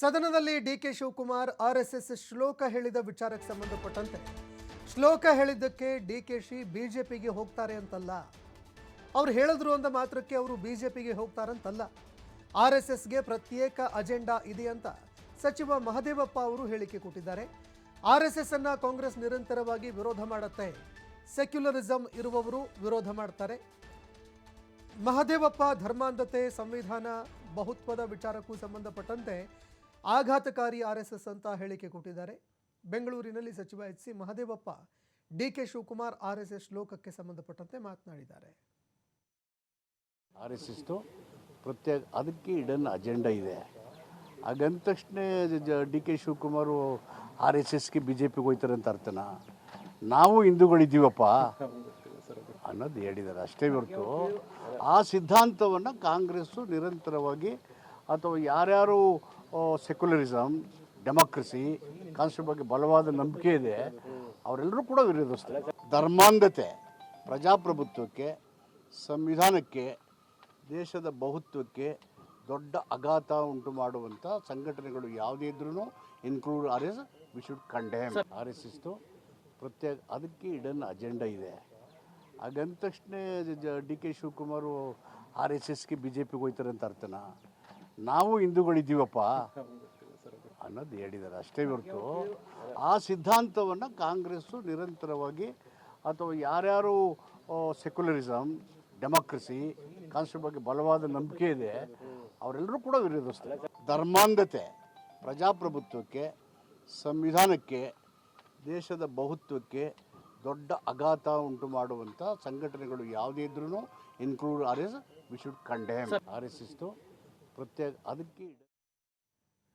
ಸದನದಲ್ಲಿ DK Shivakumar RSS ಶ್ಲೋಕ ಹೇಳಿದ ವಿಚಾರಕ್ಕೆ ಸಂಬಂಧಪಟ್ಟಂತೆ. ಶ್ಲೋಕ ಹೇಳಿದ್ದಕ್ಕೆ ಡಿ ಕೆ ಡಿಕೆಶಿ ಬಿಜೆಪಿಗೆ ಹೋಗ್ತಾರೆ ಅಂತಲ್ಲ. ಅವ್ರು ಹೇಳಿದ್ರು ಅಂದ ಮಾತ್ರಕ್ಕೆ ಅವರು ಬಿಜೆಪಿಗೆ ಹೋಗ್ತಾರಂತಲ್ಲ. ಆರ್ ಎಸ್ ಎಸ್ಗೆ ಪ್ರತ್ಯೇಕ ಅಜೆಂಡಾ ಇದೆ ಅಂತ ಸಚಿವ ಮಹದೇವಪ್ಪ ಅವರು ಹೇಳಿಕೆ ಕೊಟ್ಟಿದ್ದಾರೆ. ಆರ್ ಎಸ್ ಎಸ್ ಅನ್ನ ಕಾಂಗ್ರೆಸ್ ನಿರಂತರವಾಗಿ ವಿರೋಧ ಮಾಡುತ್ತೆ. ಸೆಕ್ಯುಲರಿಸಂ ಇರುವವರು ವಿರೋಧ ಮಾಡ್ತಾರೆ. ಮಹದೇವಪ್ಪ ಧರ್ಮಾಂಧತೆ, ಸಂವಿಧಾನ, ಬಹುತ್ವದ ವಿಚಾರಕ್ಕೂ ಸಂಬಂಧಪಟ್ಟಂತೆ ಆಘಾತಕಾರಿ ಆರ್ ಎಸ್ ಅಂತ ಹೇಳಿಕೆ ಕೊಟ್ಟಿದ್ದಾರೆ. ಬೆಂಗಳೂರಿನಲ್ಲಿ ಸಚಿವ H C Mahadevappa D K Shivakumar R S S ಶ್ಲೋಕಕ್ಕೆ ಸಂಬಂಧಪಟ್ಟಂತೆ ಮಾತನಾಡಿದ್ದಾರೆ. ಆರ್ ಎಸ್ ಎಸ್ದು ಪ್ರತ್ಯೇಕ ಅದಕ್ಕೆ ಇಡನ್ ಅಜೆಂಡಾ ಇದೆ. ಹಾಗಂದ ತಕ್ಷಣ D K Shivakumar R S ಎಸ್ಗೆ ಬಿ ಜೆ ಪಿಗೆ ಹೋಯ್ತಾರೆ ಅಂತ ಅರ್ಥನಾ? ನಾವು ಹಿಂದೂಗಳಿದ್ದೀವಪ್ಪ. ಅನ್ನೋದು ಹೇಳಿದ್ದಾರೆ. ಅಷ್ಟೇ ಹೊರತು ಆ ಸಿದ್ಧಾಂತವನ್ನು ಕಾಂಗ್ರೆಸ್ಸು ನಿರಂತರವಾಗಿ ಅಥವಾ ಯಾರ್ಯಾರು ಸೆಕ್ಯುಲರಿಸಮ್ ಡೆಮಾಕ್ರಸಿ ಕಾನ್ಸ್ಟಿಟ್ಯೂಷನ್ ಬಗ್ಗೆ ಬಲವಾದ ನಂಬಿಕೆ ಇದೆ. ಅವರೆಲ್ಲರೂ ಕೂಡ ವಿರೋಧಿಸ್ತಾರೆ. ಧರ್ಮಾಂಧತೆ ಪ್ರಜಾಪ್ರಭುತ್ವಕ್ಕೆ, ಸಂವಿಧಾನಕ್ಕೆ, ದೇಶದ ಬಹುತ್ವಕ್ಕೆ ದೊಡ್ಡ ಅಘಾತ ಉಂಟು ಮಾಡುವಂಥ ಸಂಘಟನೆಗಳು ಯಾವುದೇ ಇದ್ರೂ include R S we should condemn R S ಎಸ್ದು ಪ್ರತ್ಯೇಕ, ಅದಕ್ಕೆ ಇಡನ್ ಅಜೆಂಡಾ ಇದೆ. ಹಾಗಂದ ತಕ್ಷಣ D K Shivakumar R S ಎಸ್ಗೆ ಬಿ ಜೆ ಪಿಗೆ ಹೋಯ್ತಾರೆ ಅಂತ ಅರ್ಥನಾ? ನಾವು ಹಿಂದೂಗಳಿದ್ದೀವಪ್ಪ ಅನ್ನೋದು ಹೇಳಿದ್ದಾರೆ. ಅಷ್ಟೇ ಹೊರತು ಆ ಸಿದ್ಧಾಂತವನ್ನು ಕಾಂಗ್ರೆಸ್ಸು ನಿರಂತರವಾಗಿ ಅಥವಾ ಯಾರ್ಯಾರು ಸೆಕ್ಯುಲರಿಸಮ್ ಡೆಮಾಕ್ರಸಿ ಕಾನ್ಸ್ಟಿಟ್ಯೂಷನ್ ಬಗ್ಗೆ ಬಲವಾದ ನಂಬಿಕೆ ಇದೆ ಅವರೆಲ್ಲರೂ ಕೂಡ ವಿರೋಧಿಸ್ತಾರೆ. ಧರ್ಮಾಂಧತೆ ಪ್ರಜಾಪ್ರಭುತ್ವಕ್ಕೆ ಸಂವಿಧಾನಕ್ಕೆ ದೇಶದ ಬಹುತ್ವಕ್ಕೆ ದೊಡ್ಡ ಆಘಾತ ಉಂಟು ಮಾಡುವಂಥ ಸಂಘಟನೆಗಳು ಯಾವುದೇ ಇದ್ರೂ include R S we should condemn R S ಎಸ್ದು ಪ್ರತ್ಯೇಕ ಅದಕ್ಕೆ